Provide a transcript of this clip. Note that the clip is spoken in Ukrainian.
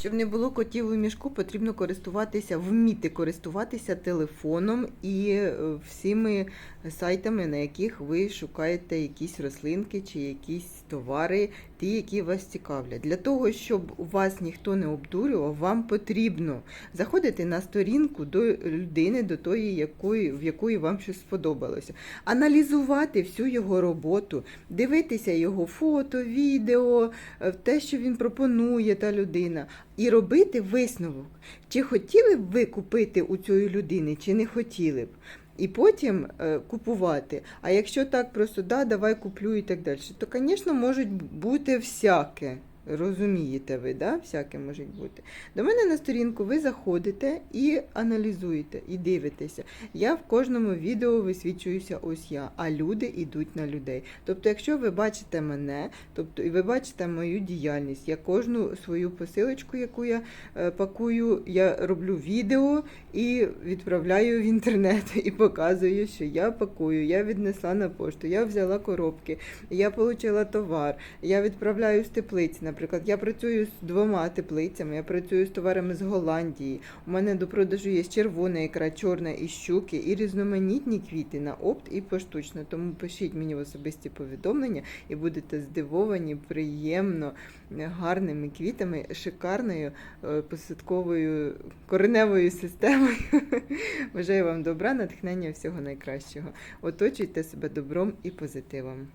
Щоб не було котів у мішку, потрібно користуватися, вміти користуватися телефоном і е, всіми сайтами, на яких ви шукаєте якісь рослинки чи якісь товари, ті, які вас цікавлять. Для того, щоб вас ніхто не обдурював, вам потрібно заходити на сторінку до людини, до тої, якої, в якої вам щось сподобалося, аналізувати всю його роботу, дивитися його фото, відео, е, те, що він пропонує, та людина, і робити висновок, чи хотіли б ви купити у цієї людини, чи не хотіли б. І потім е, купувати. А якщо так просто да, давай куплю і так далі, то, звісно, можуть бути всяке. Розумієте ви, да? всяке може бути. До мене на сторінку ви заходите і аналізуєте, і дивитеся. Я в кожному відео висвічуюся ось я, а люди йдуть на людей. Тобто, якщо ви бачите мене, тобто і ви бачите мою діяльність, я кожну свою посилочку, яку я е, пакую, я роблю відео і відправляю в інтернет і показую, що я пакую, я віднесла на пошту, я взяла коробки, я отримала товар, я відправляю з теплиці. Наприклад, я працюю з двома теплицями, я працюю з товарами з Голландії. У мене до продажу є червона ікра, чорна і щуки, і різноманітні квіти на опт і поштучно. Тому пишіть мені в особисті повідомлення і будете здивовані, приємно, гарними квітами, шикарною е, посадковою кореневою системою. Бажаю вам добра, натхнення всього найкращого. Оточуйте себе добром і позитивом.